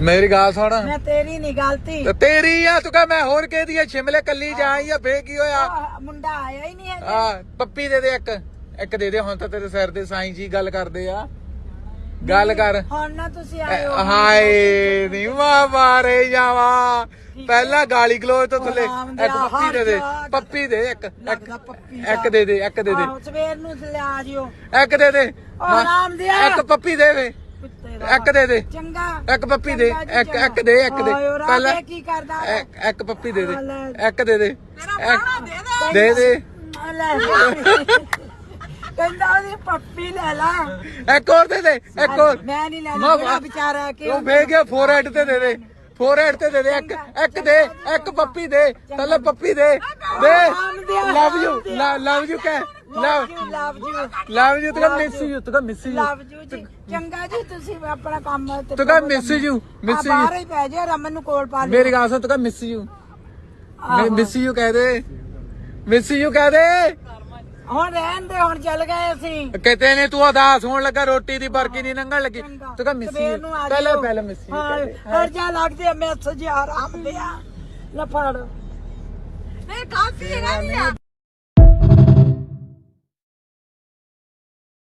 ਮੇਰੀ ਗੱਲ ਸੁਣ। ਮੈਂ ਤੇਰੀ ਨਹੀਂ ਗਲਤੀ। ਤੇ ਤੇਰੀ ਆ ਤੂੰ ਕਹ ਮੈਂ ਹੋਰ ਕਿਹਦੀ ਆ? ਸ਼ਿਮਲੇ ਕੱਲੀ ਜਾਈ ਆ ਫੇ ਕੀ ਹੋਇਆ? ਮੁੰਡਾ ਆਇਆ ਹੀ ਨਹੀਂ ਹੈ ਆ ਪੱਪੀ ਦੇ ਦੇ ਇੱਕ। ਇੱਕ ਦੇ ਦੇ ਹੁਣ ਤਾਂ ਤੇਰੇ ਸਿਰ ਦੇ ਸਾਈਂ ਜੀ ਗੱਲ ਕਰਦੇ ਆ। ਗੱਲ ਕਰ। ਹੁਣ ਨਾ ਤੁਸੀਂ ਆਏ ਹੋ ਹਾਏ ਨੀ ਮਾ ਮਾਰੇ ਜਾਵਾ। ਪਹਿਲਾਂ ਗਾਲੀ ਗਲੋਚ ਤੋਂ ਥੱਲੇ। ਆਰਾਮ ਦੇ ਇੱਕ ਆ, ਪੱਪੀ ਦੇ ਦੇ। ਪੱਪੀ ਦੇ ਇੱਕ ਇੱਕ ਦੇ। ਦੇ ਇੱਕ ਦੇ ਦੇ। ਆਹੋ, ਸਵੇਰ ਨੂੰ ਲਿਆ ਜਿਓ। ਇੱਕ ਦੇ ਦੇ। ਆਰਾਮ ਦਿਆ। ਇੱਕ ਪੱਪੀ ਦੇ ਵੇ ਦਾ। ਇੱਕ ਦੇ ਦੇ। ਚੰਗਾ। ਇੱਕ ਪੱਪੀ ਦੇ। ਇੱਕ। ਇੱਕ ਦੇ ਇੱਕ ਦੇ। ਪਹਿਲਾਂ ਕੀ ਕਰਦਾ ਇੱਕ- ਇੱਕ ਪੱਪੀ ਦੇ ਦੇ। ਇੱਕ ਦੇ ਦੇ। ਦੇ ਦੇ। ਕਹਿੰਦਾ ਉਹਦੀ ਪੱਪੀ ਲੈ ਲਾ। ਇੱਕ ਹੋਰ ਦੇ ਦੇ। ਇੱਕ ਹੋਰ। ਮੈਂ ਨਹੀਂ ਲੈਣਾ ਮੇਰਾ ਵਿਚਾਰਾ ਕਿ ਉਹ ਵੇ ਗਿਆ ਫੋਰਹੈਡ ਤੇ ਦੇ ਦੇ। ਫੋਰਹੈਡ ਤੇ ਦੇ ਦੇ। ਇੱਕ ਇੱਕ ਦੇ। ਇੱਕ ਪੱਪੀ ਦੇ। ਥੱਲੇ ਪੱਪੀ ਦੇ। ਦੇ। ਲਵ ਯੂ ਲਵ ਯੂ ਕਹਿ। Love love you love you ਤੂੰ miss you miss you love you ਜੀ। ਚੰਗਾ ਜੀ ਤੁਸੀਂ ਆਪਣਾ ਕੰਮ ਤੇ ਤੂੰ ਕਹ ਮਿਸ ਯੂ ਮਿਸ ਯੂ ਬਾਹਰ ਹੀ ਪੈ ਜਾ ਰਮਨ ਨੂੰ ਕੋਲ ਪਾ ਲਿਓ। ਮੇਰੀ ਗੱਲ ਸੁਣ ਤੂੰ ਕਹ ਮਿਸ ਯੂ। ਮਿਸ ਯੂ ਕਹਿ ਦੇ। ਮਿਸ ਯੂ ਕਹਿ ਦੇ। ਹੁਣ ਰਹਿਣ ਦੇ ਹੁਣ ਚੱਲ ਗਏ ਅਸੀਂ। ਕਿਤੇ ਨੇ ਤੂੰ ਉਦਾਸ ਹੋਣ ਲੱਗਾ ਰੋਟੀ ਦੀ ਬਰਕੀ ਨਹੀਂ ਲੰਘਣ ਲੱਗੀ। ਤੂੰ ਕਹ ਮਿਸ ਯੂ ਨੂੰ ਆ ਪਹਿਲਾਂ। ਪਹਿਲਾਂ ਮਿਸ ਯੂ ਹਾਂ ਦੇ। ਜਾ ਲੱਗਦੇ ਮੈਂ ਸਜਾ ਆਰਾਮ ਦਿਆ ਲੈ ਫੜ। ਨਹੀਂ ਕਾਫੀ ਨਹੀਂ ਆ